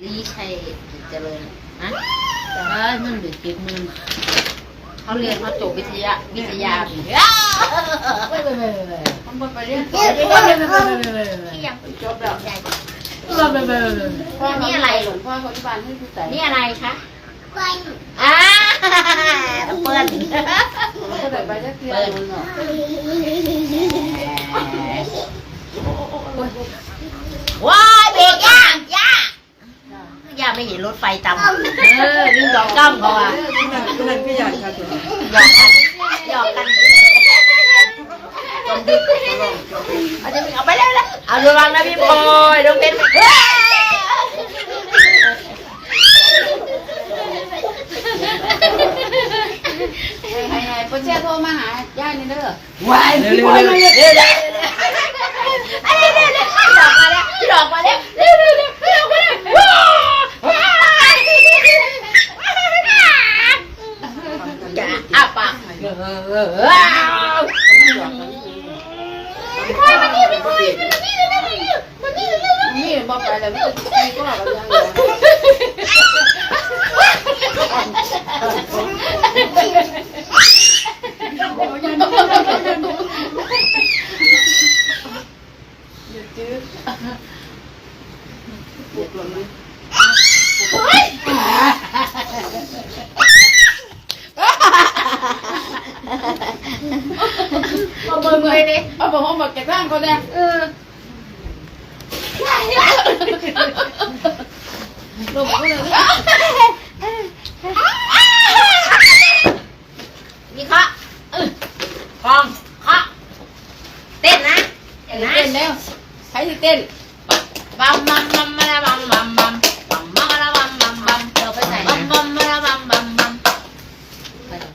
ลีชัยเจริญนะเออมันเดือเจ็ดหมื่นเขาเรียนมาจบวิทยาวิทยาพี่ไม่ไม่ไม่ไม่มันบ่ไปเรียนไม่ไม่ไม่ไม่ไม่ที่ยังจบไม่ไม่ไม่พ่อนี่อะไรหลวงพ่อเขาที่บ้านให้ผู้ใส่นี่อะไรคะอ่าเปิ้ลเขาได้ไปจะเที่ยวเนาะว้ายเบรกย่างย่าย่าไม่ เห็นรถไฟตามเออนี่ดอกจ้ำเขาอะนั่นก็อยากค่ะตัวหยอกกันหยอกกันจนดึกเอาจะเอาไปแล้วนะเอาระวังนะพี่บอยน้องเป็นเฮ้ยให้ให้พ่อแช่โทรมาหาย่านี่เด้อวายเร็วเร็วเร็ว นี่บอกไปแล้วพี่พี่ก็แบบยังอยู่จืดหล่นไหม เอามือร์มือดิเอาเบอกว่าบอกแกร่างเขาเนี่ยเออลงก็เลยนี่เคาะเออฟองเคาะเต้นนะเต้นนะเต้นแล้วใครจะเต้นบัมบัมบัมมาแล้วบัมบัมบัม